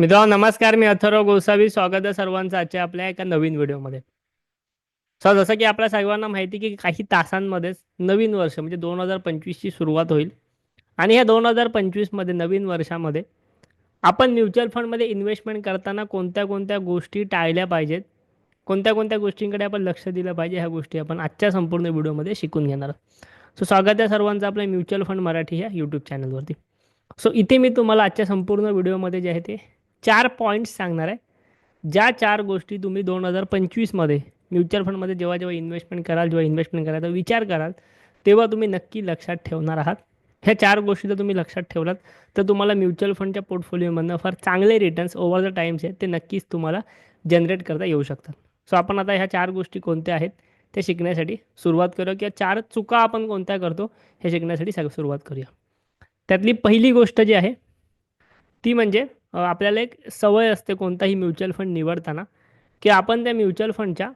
मित्रांनो नमस्कार मी अथर्व गोसावी. स्वागत आहे सर्वांचं आजच्या आपल्या एका नवीन व्हिडिओमध्ये. सर जसं की आपल्या सर्वांना माहिती की काही तासांमध्येच नवीन वर्ष म्हणजे दोन हजार पंचवीसची सुरुवात होईल. आणि ह्या दोन हजार पंचवीसमध्ये नवीन वर्षामध्ये आपण म्युच्युअल फंडमध्ये इन्व्हेस्टमेंट करताना कोणत्या कोणत्या गोष्टी टाळल्या पाहिजेत? कोणत्या कोणत्या गोष्टींकडे आपण लक्ष दिलं पाहिजे? ह्या गोष्टी आपण आजच्या संपूर्ण व्हिडिओमध्ये शिकून घेणार सो स्वागत आहे सर्वांचं आपल्या म्युच्युअल फंड मराठी ह्या यूट्यूब चॅनलवरती सो इथे मी तुम्हाला आजच्या संपूर्ण व्हिडिओमध्ये जे आहे ते चार पॉईंट्स सांगणार आहे. ज्या चार गोष्टी तुम्ही दोन हजार पंचवीसमध्ये म्युच्युअल फंडमध्ये जेव्हा जेव्हा इन्व्हेस्टमेंट कराल जेव्हा इन्व्हेस्टमेंट कराल तर विचार कराल तेव्हा तुम्ही नक्की लक्षात ठेवणार आहात. ह्या चार गोष्टी जर तुम्ही लक्षात ठेवलात तर तुम्हाला म्युच्युअल फंडच्या पोर्टफोलिओमधनं फार चांगले रिटर्न्स ओव्हर द टाईम्स आहेत ते नक्कीच तुम्हाला जनरेट करता येऊ शकतात. सो आपण आता ह्या चार गोष्टी कोणत्या आहेत ते शिकण्यासाठी सुरुवात करूया किंवा चार चुका आपण कोणत्या करतो हे शिकण्यासाठी सग सुरुवात करूया. त्यातली पहिली गोष्ट जी आहे ती म्हणजे आपल्याला एक सवय असते कोणताही म्युच्युअल फंड निवडताना की आपण त्या म्युच्युअल फंडच्या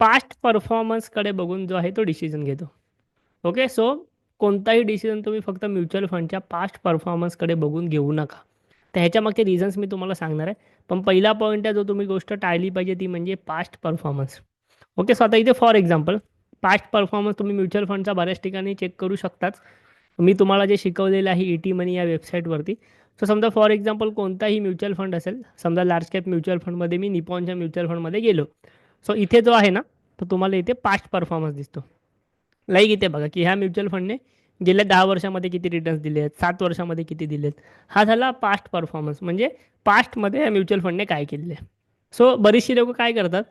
पास्ट परफॉर्मन्सकडे बघून जो आहे तो डिसिजन घेतो. ओके सो कोणताही डिसिजन तुम्ही फक्त म्युच्युअल फंडच्या पास्ट परफॉर्मन्सकडे बघून घेऊ नका. तर ह्याच्यामागचे रिझन्स मी तुम्हाला सांगणार आहे. पण पहिला पॉईंट आहे जो तुम्ही गोष्ट टाळली पाहिजे ती म्हणजे पास्ट परफॉर्मन्स ओके सो आता इथे फॉर एक्झाम्पल पास्ट परफॉर्मन्स तुम्ही म्युच्युअल फंडचा बऱ्याच ठिकाणी चेक करू शकताच. मी तुम्हाला जे शिकवलेलं आहे ई टी मनी या वेबसाईटवरती सो समजा फॉर एक्झाम्पल कोणताही म्युच्युअल फंड असेल समजा लार्ज कॅप म्युच्युअल फंडमध्ये मी निपॉनच्या म्युच्युअल फंडमध्ये गेलो. सो इथे जो आहे ना तो तुम्हाला इथे पास्ट परफॉर्मन्स दिसतो. लाईक इथे बघा की ह्या म्युच्युअल फंडने गेल्या दहा वर्षामध्ये किती रिटर्न्स दिले आहेत सात वर्षामध्ये किती दिले आहेत. हा झाला पास्ट परफॉर्मन्स म्हणजे पास्टमध्ये ह्या म्युच्युअल फंडने काय केले आहे? सो बरीचशी लोकं काय करतात?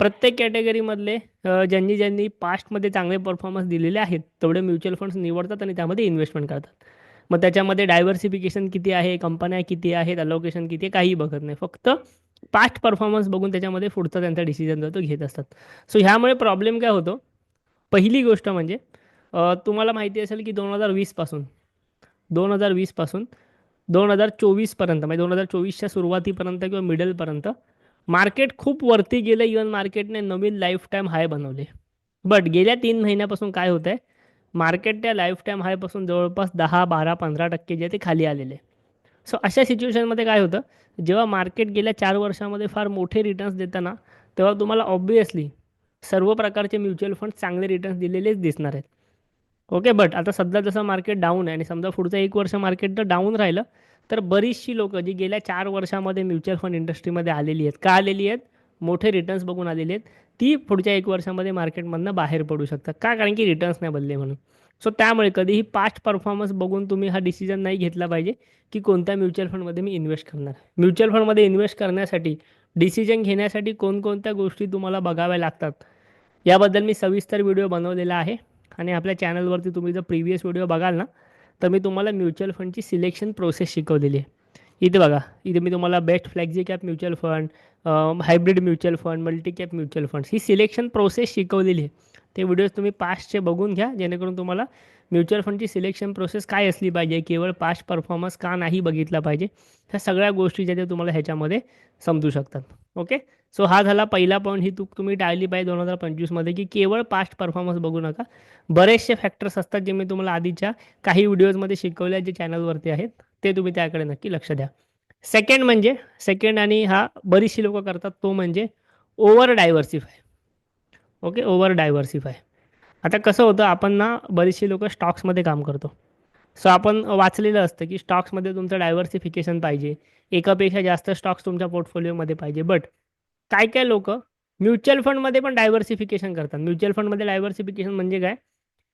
प्रत्येक कॅटेगरीमधले ज्यांनी ज्यांनी पास्टमध्ये चांगले परफॉर्मन्स दिलेले आहेत तेवढे म्युच्युअल फंड्स निवडतात आणि त्यामध्ये इन्व्हेस्टमेंट करतात. मग त्याच्यामध्ये डायव्हर्सिफिकेशन किती आहे कंपन्या किती आहेत अलोकेशन किती आहे काही बघत नाही. फक्त पास्ट परफॉर्मन्स बघून त्याच्यामध्ये पुढचा त्यांचा डिसिजन जो तो घेत असतात. सो ह्यामुळे प्रॉब्लेम काय होतो? पहिली गोष्ट म्हणजे तुम्हाला माहिती असेल की दोन हजार वीसपासून दोन हजार वीसपासून दोन हजार चोवीसपर्यंत म्हणजे दोन हजार चोवीसच्या सुरुवातीपर्यंत किंवा मिडलपर्यंत मार्केट खूप वरती गेलं. इवन मार्केटने नवीन लाईफ टाईम हाय बनवले. बट गेल्या तीन महिन्यापासून काय होतं आहे मार्केट त्या लाईफ टाईम हायपासून जवळपास दहा बारा पंधरा टक्के जे ते खाली आलेले सो अशा सिच्युएशनमध्ये काय होतं? जेव्हा मार्केट गेल्या चार वर्षामध्ये फार मोठे रिटर्न्स देताना तेव्हा तुम्हाला ऑब्वियसली सर्व प्रकारचे म्युच्युअल फंड चांगले रिटर्न्स दिलेलेच दिसणार आहेत. ओके बट आता सध्या जसं मार्केट डाऊन आहे आणि समजा पुढचं एक वर्ष मार्केट जर डाऊन राहिलं तर बरीचशी लोकं जी गेल्या चार वर्षामध्ये म्युच्युअल फंड इंडस्ट्रीमध्ये आलेली आहेत का आलेली आहेत? मोठे रिटर्न्स बघून आलेले आहेत. ती पुढच्या एक वर्षामध्ये मार्केटमधनं बाहेर पडू शकतात. का? कारण की रिटर्न्स नाही बदलले म्हणून. सो त्यामुळे कधीही पास्ट परफॉर्मन्स बघून तुम्ही हा डिसिजन नाही घेतला पाहिजे की कोणत्या म्युच्युअल फंडमध्ये मी इन्व्हेस्ट करणार म्युच्युअल फंडमध्ये इन्व्हेस्ट करण्यासाठी डिसिजन घेण्यासाठी कोणकोणत्या गोष्टी तुम्हाला बघाव्या लागतात याबद्दल मी सविस्तर व्हिडिओ बनवलेला आहे. आणि आपल्या चॅनलवरती तुम्ही जर प्रिव्हियस व्हिडिओ बघाल ना तर मी तुम्हाला म्युच्युअल फंडची सिलेक्शन प्रोसेस शिकवलेली आहे. इथे बघा इथे मी तुम्हाला best flexi cap mutual fund hybrid mutual fund multi cap mutual funds ही सिलेक्शन प्रोसेस शिकवलेली आहे. ते व्हिडिओज तुम्ही पास्टचे बघून घ्या जेणेकरून तुम्हाला म्युच्युअल फंडची सिलेक्शन प्रोसेस काय असली पाहिजे केवळ पास्ट परफॉर्मन्स का नाही बघितला पाहिजे ह्या सगळ्या गोष्टी ज्या त्या तुम्हाला ह्याच्यामध्ये समजू शकतात. ओके सो हा झाला पहिला पॉईंट ही तू तुम्ही टाळली पाहिजे दोन हजार पंचवीसमध्ये की केवळ पास्ट परफॉर्मन्स बघू नका. बरेचसे फॅक्टर्स असतात जे मी तुम्हाला आधीच्या काही व्हिडिओजमध्ये शिकवले जे चॅनलवरती आहेत. ते तुम्ही त्याकडे नक्की लक्ष द्या. सेकंड म्हणजे सेकंड आणि हा बरीचशी लोक करतात तो म्हणजे over diversify okay over diversify आता कसं होतं आपण ना बरीचशी लोकं स्टॉक्समध्ये काम करतो. सो आपण वाचलेलं असतं की स्टॉक्समध्ये तुमचं डायव्हर्सिफिकेशन पाहिजे. एकापेक्षा जास्त स्टॉक्स तुमच्या पोर्टफोलिओमध्ये पाहिजे. बट काय काय लोक म्युच्युअल फंडमध्ये पण डायव्हर्सिफिकेशन करतात. म्युच्युअल फंडमध्ये डायव्हर्सिफिकेशन म्हणजे काय?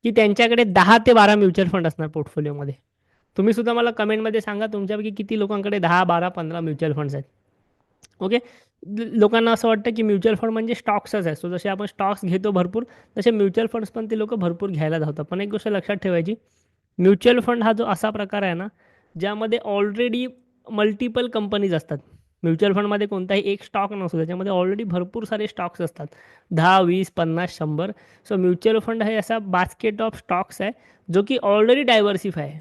की त्यांच्याकडे दहा ते बारा म्युच्युअल फंड असणार पोर्टफोलिओमध्ये तुम्ही सुद्धा मला कमेंटमध्ये सांगा तुमच्यापैकी किती लोकांकडे दहा बारा पंधरा म्युच्युअल फंड्स आहेत. ओके? लोकांना असं वाटतं की म्युच्युअल फंड म्हणजे स्टॉक्सच आहे सो जसे आपण स्टॉक्स घेतो भरपूर तसे म्युच्युअल फंड्स पण ते लोक भरपूर घ्यायला धावतात. पण एक गोष्ट लक्षात ठेवायची म्युच्युअल फंड हा जो असा प्रकार आहे ना ज्यामध्ये ऑलरेडी मल्टिपल कंपनीज असतात. म्युच्युअल फंडमध्ये कोणताही एक स्टॉक नसतो त्याच्यामध्ये ऑलरेडी भरपूर सारे स्टॉक्स असतात. दहा वीस पन्नास शंभर. सो म्युच्युअल फंड हे असा बास्केट ऑफ स्टॉक्स आहे जो की ऑलरेडी डायव्हर्सिफाय आहे.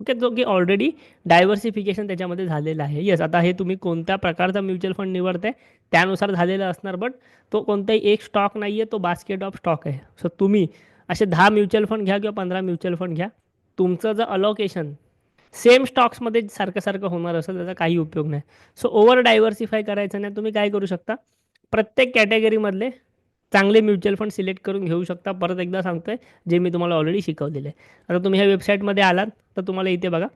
ओके जो की ऑलरेडी डायव्हर्सिफिकेशन त्याच्यामध्ये झालेलं आहे. येस आता हे तुम्ही कोणत्या प्रकारचा म्युच्युअल फंड निवडताय त्यानुसार झालेलं असणार बट तो कोणताही एक स्टॉक नाही आहे तो बास्केट ऑफ स्टॉक आहे. सो तुम्ही असे दहा म्युच्युअल फंड घ्या किंवा पंधरा म्युच्युअल फंड घ्या. तुमचं जर अलोकेशन सेम स्टॉक्समध्ये सारखं सारखं होणार असेल त्याचा काही उपयोग नाही. सो ओव्हर डायव्हर्सिफाय करायचं नाही तुम्ही काय करू शकता? प्रत्येक कॅटेगरीमधले चांगले म्युच्युअल फंड सिलेक्ट करून घेऊ शकता. परत एकदा सांगतोय जे मी तुम्हाला ऑलरेडी शिकवलेलं आहे. आता तुम्ही ह्या वेबसाईटमध्ये आलात तर तुम्हाला इथे बघा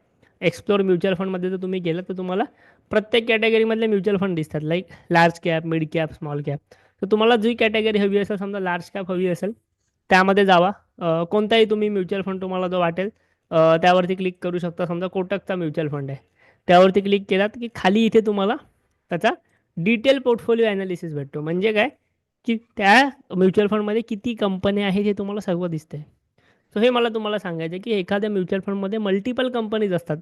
एक्सप्लोर म्युच्युअल फंडमध्ये जर तुम्ही गेलात तर तुम्हाला प्रत्येक कॅटेगरीमधले म्युच्युअल फंड दिसतात. Like large cap mid cap small cap तर तुम्हाला जी कॅटेगरी हवी असेल समजा लार्ज कॅप हवी असेल त्यामध्ये जावा. कोणताही तुम्ही म्युच्युअल फंड तुम्हाला जो वाटेल त्यावरती क्लिक करू शकता. समजा कोटकचा म्युच्युअल फंड आहे. त्यावरती क्लिक केलात की खाली इथे तुम्हाला त्याचा डिटेल पोर्टफोलिओ ॲनालिसिस भेटतो. म्हणजे काय? की त्या म्युच्युअल फंडमध्ये किती कंपन्या आहेत हे तुम्हाला सर्व दिसते सो हे मला तुम्हाला सांगायचं आहे की एखाद्या म्युच्युअल फंडमध्ये मल्टिपल कंपनीज असतात.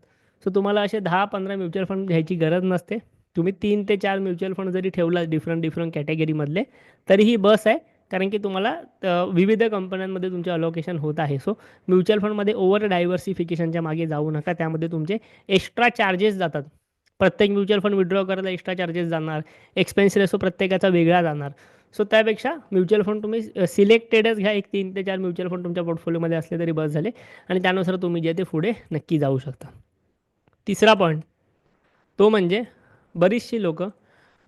सो तुम्हाला असे दहा पंधरा म्युच्युअल फंड घ्यायची गरज नसते. तुम्ही तीन ते चार म्युच्युअल फंड जरी ठेवला डिफरंट डिफरंट कॅटेगरीमधले तरीही बस आहे. कारण की तुम्हाला विविध कंपन्यांमध्ये तुमचे अलोकेशन होत आहे. सो म्युच्युअल फंडमध्ये ओव्हर डायव्हर्सिफिकेशनच्या मागे जाऊ नका. त्यामध्ये तुमचे एक्स्ट्रा चार्जेस जातात. प्रत्येक म्युच्युअल फंड विड्रॉ करायला एक्स्ट्रा चार्जेस जाणार. एक्सपेन्स रेसो प्रत्येकाचा वेगळा जाणार. सो त्यापेक्षा म्युच्युअल फंड तुम्ही सिलेक्टेडच घ्या एक तीन ते चार म्युच्युअल फंड तुमच्या पोर्टफोलिओमध्ये असले तरी बस झाले. आणि त्यानुसार तुम्ही जे ते पुढे नक्की जाऊ शकता. तिसरा पॉईंट तो म्हणजे बरीचशी लोक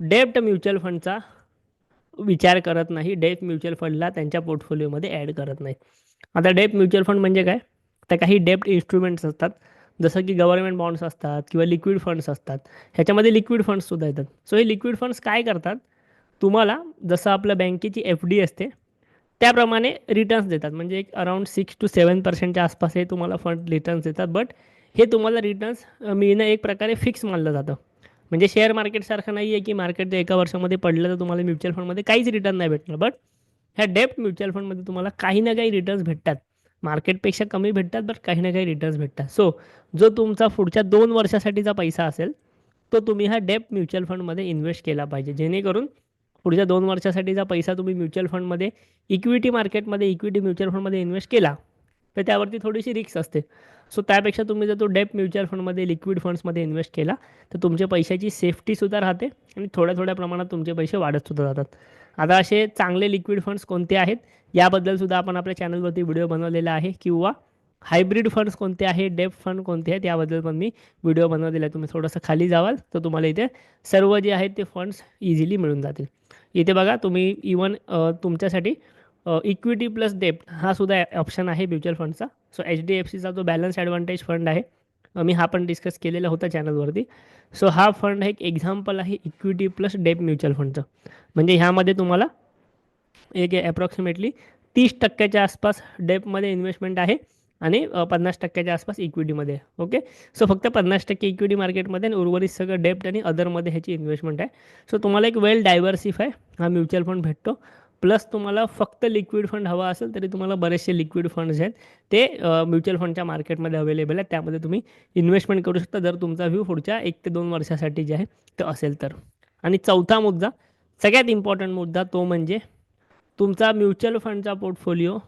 डेप्ट म्युच्युअल फंडचा विचार करत नाही डेप म्युच्युअल फंडला त्यांच्या पोर्टफोलिओमध्ये ॲड करत नाही. आता डेप म्युच्युअल फंड म्हणजे काय? तर काही डेप्ट इन्स्ट्रुमेंट्स असतात. जसं की गव्हर्नमेंट बॉन्ड्स असतात किंवा लिक्विड फंड्स असतात. ह्याच्यामध्ये लिक्विड फंड्ससुद्धा येतात. सो हे लिक्विड फंड्स काय करतात? तुम्हाला जसं आपलं बँकेची एफ डी असते त्याप्रमाणे रिटर्न्स देतात. म्हणजे एक अराउंड सिक्स टू सेवन पर्सेंटच्या आसपास हे तुम्हाला फंड रिटर्न्स देतात. बट हे तुम्हाला रिटर्न्स मिळणं एक प्रकारे फिक्स मानलं जातं. म्हणजे शेअर मार्केटसारखं नाही आहे की मार्केट एका वर्षामध्ये पडलं तर तुम्हाला म्युच्युअल फंडमध्ये काहीच रिटर्न नाही भेटणार. बट ह्या डेप्ट म्युच्युअल फंडमध्ये तुम्हाला काही ना काही रिटर्न्स भेटतात. मार्केटपेक्षा कमी भेटतात बट काही ना काही रिटर्न्स भेटतात. सो जो तुमचा पुढच्या दोन वर्षासाठीचा पैसा असेल तो तुम्ही हा डेप्ट म्युच्युअल फंडमध्ये इन्व्हेस्ट केला पाहिजे. जेणेकरून पुढच्या दोन वर्षासाठीचा पैसा तुम्ही म्युच्युअल फंडमध्ये इक्विटी मार्केटमध्ये इक्विटी म्युच्युअल फंडमध्ये इन्व्हेस्ट केला तर त्यावरती थोडीशी रिक्स असते. सो त्यापेक्षा तुम्ही जर तो डेप म्युच्युअल फंडमध्ये लिक्विड फंड्समध्ये इन्व्हेस्ट केला तर तुमच्या पैशाची सेफ्टीसुद्धा राहते आणि थोड्या थोड्या प्रमाणात तुमचे पैसे वाढतसुद्धा जातात. आता असे चांगले लिक्विड फंड्स कोणते आहेत? याबद्दलसुद्धा आपण आपल्या चॅनलवरती व्हिडिओ बनवलेला आहे किंवा हायब्रिड फंड्स कोणते आहेत डेप फंड कोणते आहेत याबद्दल पण मी व्हिडिओ बनवलेला आहे. तुम्ही थोडंसं खाली जावाल तर तुम्हाला इथे सर्व जे आहेत ते फंड्स इझिली मिळून जातील. इथे बघा तुम्ही इवन तुमच्यासाठी इक्विटी प्लस डेप्ट हा सुद्धा ऑप्शन आहे म्युच्युअल फंडचा सो एच डी एफ सीचा जो बॅलन्स ॲडव्हान्टेज फंड आहे मी हा पण डिस्कस केलेला होता चॅनलवरती सो हा फंड एक एक्झाम्पल आहे इक्विटी प्लस डेप म्युच्युअल फंडचं म्हणजे ह्यामध्ये तुम्हाला एक अप्रॉक्सिमेटली तीस टक्क्याच्या आसपास डेपमध्ये इन्व्हेस्टमेंट आहे. आणि पन्नास टक्क्याच्या आसपास इक्विटीमध्ये ओके सो फक्त पन्नास टक्के इक्विटी मार्केटमध्ये आणि उर्वरित सगळं डेप्ट आणि अदरमध्ये ह्याची इन्व्हेस्टमेंट आहे. सो तुम्हाला एक वेल डायव्हर्सिफाय हा म्युच्युअल फंड भेटतो. प्लस तुम्हाला फक्त लिक्विड फंड हवा असेल तरी तुम्हाला बरेचसे लिक्विड फंड्स आहेत. ते म्युच्युअल फंडच्या मार्केटमध्ये अवेलेबल आहेत. त्यामध्ये तुम्ही इन्व्हेस्टमेंट करू शकता. जर तुमचा व्ह्यू पुढच्या एक ते दोन वर्षासाठी जे आहे तो असेल तर. आणि चौथा मुद्दा सगळ्यात इम्पॉर्टंट मुद्दा तो म्हणजे तुमचा म्युच्युअल फंडचा पोर्टफोलिओ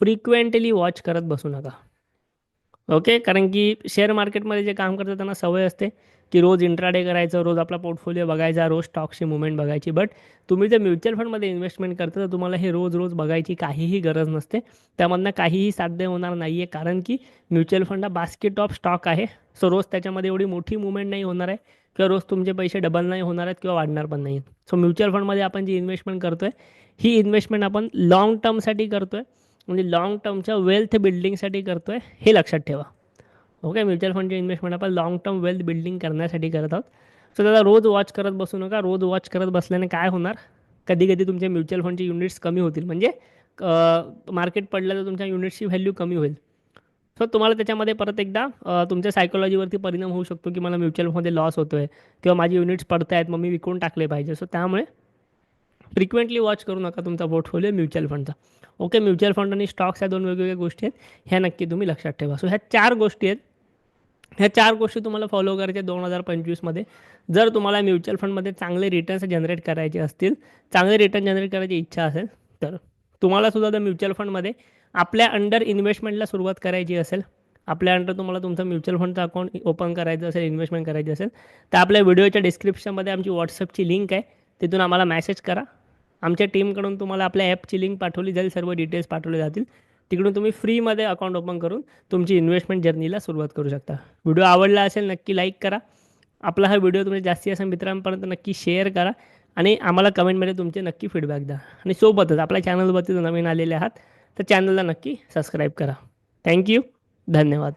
फ्रिक्वेंटली वॉच करत बसू नका. ओके? कारण की शेअर मार्केटमध्ये जे काम करतात त्यांना सवय असते की रोज इंट्राडे करायचं रोज आपला पोर्टफोलिओ बघायचा रोज स्टॉक्सची मुवमेंट बघायची. बट तुम्ही जर म्युच्युअल फंडमध्ये इन्व्हेस्टमेंट करता तर तुम्हाला हे रोज रोज बघायची काहीही गरज नसते. त्यामधनं काहीही साध्य होणार नाही आहे कारण की म्युच्युअल फंड हा बास्केट ऑफ स्टॉक आहे. सो रोज त्याच्यामध्ये एवढी मोठी मुवमेंट नाही होणार आहे किंवा रोज तुमचे पैसे डबल नाही होणार आहेत किंवा वाढणार पण नाही सो म्युच्युअल फंडमध्ये आपण जी इन्व्हेस्टमेंट करतो आहे ही इन्व्हेस्टमेंट आपण लाँग टर्मसाठी करतो आहे म्हणजे लाँग टर्मच्या वेल्थ बिल्डिंगसाठी करतो आहे हे लक्षात ठेवा. ओके म्युच्युअल फंडची इन्व्हेस्टमेंट आपण लाँग टर्म वेल्थ बिल्डिंग करण्यासाठी करत आहोत. सो त्याला रोज वॉच करत बसू नका. रोज वॉच करत बसल्याने काय होणार? कधी कधी तुमचे म्युच्युअल फंडचे युनिट्स कमी होतील. म्हणजे मार्केट पडलं तर तुमच्या युनिट्सची व्हॅल्यू कमी होईल. सो तुम्हाला त्याच्यामध्ये परत एकदा तुमच्या सायकोलॉजीवरती परिणाम होऊ शकतो की मला म्युच्युअल फंडमध्ये लॉस होतो आहे किंवा माझे युनिट्स पडत आहेत मग मी विकून टाकले पाहिजे. सो त्यामुळे फ्रिक्वेंटली वॉच करू नका तुमचा पोर्टफोलिओ म्युच्युअल फंडचा ओके म्युच्युअल फंड आणि स्टॉक्स ह्या दोन वेगवेगळ्या गोष्टी आहेत. ह्या नक्की तुम्ही लक्षात ठेवा. सो ह्या चार गोष्टी आहेत. ह्या चार गोष्टी तुम्हाला फॉलो करायच्या दोन हजार पंचवीसमध्ये जर तुम्हाला म्युच्युअल फंडमध्ये चांगले रिटर्न्स जनरेट करायचे असतील चांगले रिटर्न जनरेट करायची इच्छा असेल तर तुम्हाला सुद्धा त्या म्युच्युअल फंडमध्ये आपल्या अंडर इन्व्हेस्टमेंटला सुरुवात करायची असेल आपल्या अंडर तुम्हाला तुमचं म्युच्युअल फंडचं अकाउंट ओपन करायचं असेल इन्व्हेस्टमेंट करायची असेल तर आपल्या व्हिडिओच्या डिस्क्रिप्शनमध्ये आमची व्हॉट्सअपची लिंक आहे. तिथून आम्हाला मॅसेज करा. आमच्या टीमकडून तुम्हाला आपल्या ॲपची लिंक पाठवली जाईल सर्व डिटेल्स पाठवले जातील. तिकडून तुम्ही फ्रीमध्ये अकाउंट ओपन करून तुमची इन्व्हेस्टमेंट जर्नीला सुरुवात करू शकता. व्हिडिओ आवडला असेल नक्की लाईक करा. आपला हा व्हिडिओ तुम्ही जास्तीत जास्त मित्रांपर्यंत नक्की शेअर करा आणि आम्हाला कमेंटमध्ये तुमचे नक्की फीडबॅक द्या. आणि सोबतच आपल्या चॅनलवरती जर नवीन आलेले आहात तर चॅनलला नक्की सबस्क्राईब करा. थँक्यू धन्यवाद.